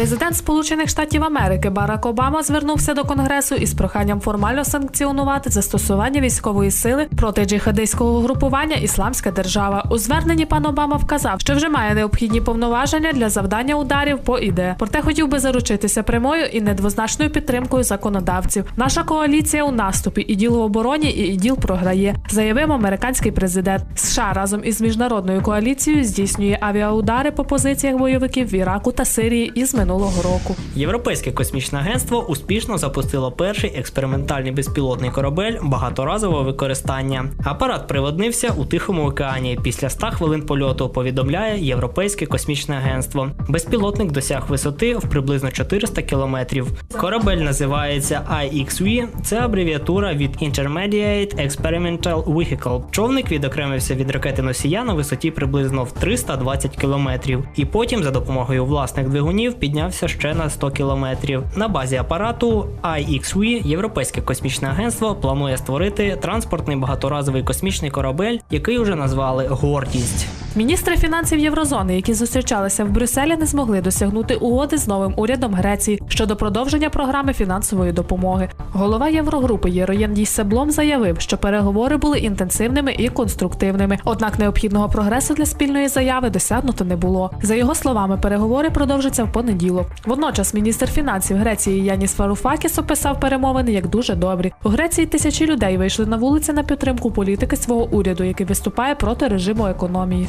Президент Сполучених Штатів Америки Барак Обама звернувся до Конгресу із проханням формально санкціонувати застосування військової сили проти джихадистського групування Ісламська держава. У зверненні пан Обама вказав, що вже має необхідні повноваження для завдання ударів по іде. Проте хотів би заручитися прямою і недвозначною підтримкою законодавців. Наша коаліція у наступі і діл в обороні, і іділ програє, заявив американський президент. США разом із міжнародною коаліцією здійснює авіаудари по позиціях бойовиків в Іраку та Сирії із минулого року. Європейське космічне агентство успішно запустило перший експериментальний безпілотний корабель багаторазового використання. Апарат приводнився у Тихому океані. Після 100 хвилин польоту повідомляє Європейське космічне агентство. Безпілотник досяг висоти в приблизно 400 кілометрів. Корабель називається IXV. Це абревіатура від Intermediate Experimental Vehicle. Човник відокремився від ракети носія на висоті приблизно в 320 кілометрів. І потім за допомогою власних двигунів піднявся ще на 100 кілометрів. На базі апарату IXV Європейське космічне агентство планує створити транспортний багаторазовий космічний корабель, який уже назвали Гордість. Міністри фінансів Єврозони, які зустрічалися в Брюсселі, не змогли досягнути угоди з новим урядом Греції щодо продовження програми фінансової допомоги. Голова Єврогрупи Єроєн Дійсеблом заявив, що переговори були інтенсивними і конструктивними. Однак необхідного прогресу для спільної заяви досягнуто не було. За його словами, переговори продовжаться в понеділок. Водночас міністр фінансів Греції Яніс Фаруфакіс описав перемовини як дуже добрі. У Греції тисячі людей вийшли на вулиці на підтримку політики свого уряду, який виступає проти режиму економії.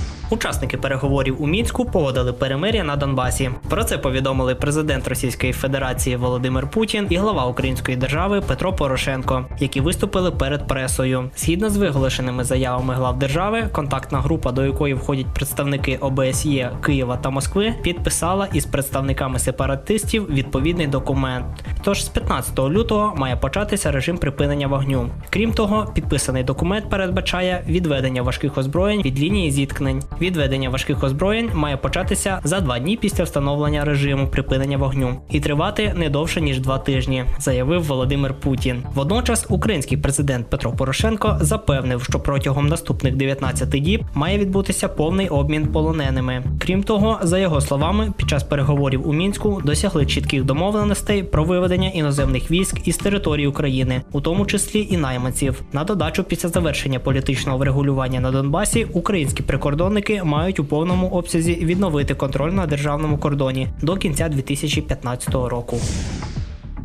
Учасники переговорів у мінську погодили перемир'я на Донбасі. Про це повідомили президент Російської Федерації Володимир Путін і глава Української держави Петро Порошенко, які виступили перед пресою. Згідно з виголошеними заявами глав держави, контактна група, до якої входять представники ОБСЄ Києва та Москви, підписала із представниками сепаратистів відповідний документ. Тож з 15 лютого має початися режим припинення вогню. Крім того, підписаний документ передбачає відведення важких озброєнь від лінії зіткнень. Відведення важких озброєнь має початися за два дні після встановлення режиму припинення вогню і тривати не довше ніж два тижні, заявив Володимир Путін. Водночас український президент Петро Порошенко запевнив, що протягом наступних 19 діб має відбутися повний обмін полоненими. Крім того, за його словами, під час переговорів у мінську досягли чітких домовленостей про виведення іноземних військ із території України, у тому числі і найманців. На додачу, після завершення політичного врегулювання на Донбасі, українські прикордонники мають у повному обсязі відновити контроль на державному кордоні до кінця 2015 року.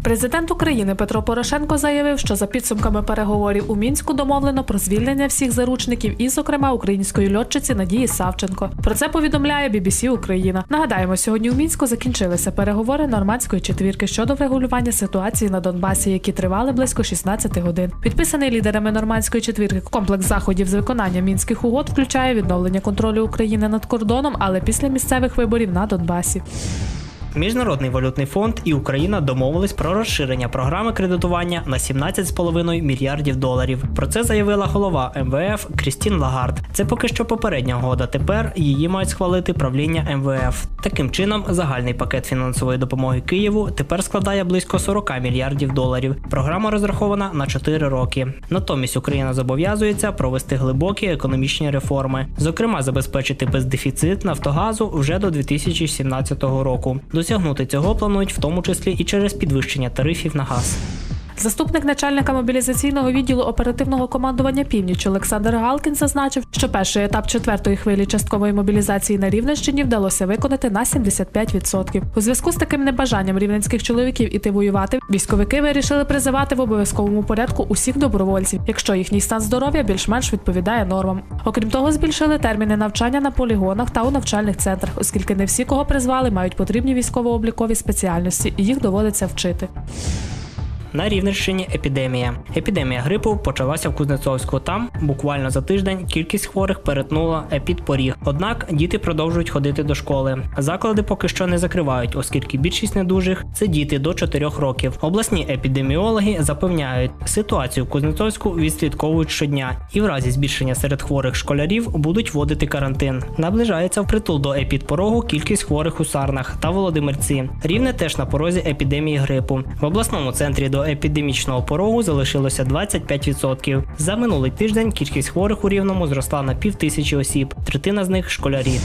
Президент України Петро Порошенко заявив, що за підсумками переговорів у мінську домовлено про звільнення всіх заручників, і, зокрема, української льотчиці Надії Савченко. Про це повідомляє BBC Україна. Нагадаємо, сьогодні у мінську закінчилися переговори нормандської четвірки щодо врегулювання ситуації на Донбасі, які тривали близько 16 годин. Підписаний лідерами нормандської четвірки комплекс заходів з виконання мінських угод включає відновлення контролю України над кордоном, але після місцевих виборів на Донбасі. Міжнародний валютний фонд і Україна домовились про розширення програми кредитування на 17,5 мільярдів доларів. Про це заявила голова МВФ Крістін Лагард. Це поки що попередня угода. Тепер її мають схвалити правління МВФ. Таким чином, загальний пакет фінансової допомоги Києву тепер складає близько 40 мільярдів доларів. Програма розрахована на 4 роки. Натомість Україна зобов'язується провести глибокі економічні реформи, зокрема забезпечити бездефіцит Нафтогазу вже до 2017 року. Досягнути цього планують в тому числі і через підвищення тарифів на газ. Заступник начальника мобілізаційного відділу оперативного командування Північ Олександр Галкін зазначив, що перший етап четвертої хвилі часткової мобілізації на Рівненщині вдалося виконати на 75%. У зв'язку з таким небажанням рівненських чоловіків іти воювати, військовики вирішили призивати в обов'язковому порядку усіх добровольців, якщо їхній стан здоров'я більш-менш відповідає нормам. Окрім того, збільшили терміни навчання на полігонах та у навчальних центрах, оскільки не всі, кого призвали, мають потрібні військово-облікові спеціальності, і їх доводиться вчити. На Рівненщині епідемія. Епідемія грипу почалася в Кузнецовську. Там буквально за тиждень кількість хворих перетнула епідпоріг. Однак діти продовжують ходити до школи. Заклади поки що не закривають, оскільки більшість недужих це діти до 4 років. Обласні епідеміологи запевняють, ситуацію в Кузнецовську відслідковують щодня, і в разі збільшення серед хворих школярів будуть вводити карантин. Наближається впритул до епідпорогу кількість хворих у Сарнах та Володимирці. Рівне теж на порозі епідемії грипу. В обласному центрі до епідемічного порогу залишилося 25%. За минулий тиждень кількість хворих у рівному зросла на пів тисячі осіб, третина з них школярі.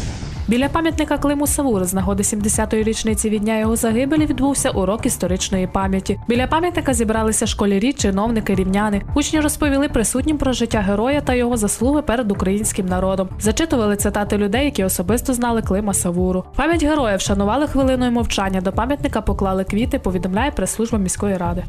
Біля пам'ятника Климу Савури з нагоди 70-ї річниці від дня його загибелі відбувся урок історичної пам'яті. Біля пам'ятника зібралися школярі, чиновники, рівняни. Учні розповіли присутнім про життя героя та його заслуги перед українським народом. Зачитували цитати людей, які особисто знали Клима Савуру. Пам'ять героя вшанували хвилиною мовчання. До пам'ятника поклали квіти. Повідомляє прес-служба міської ради.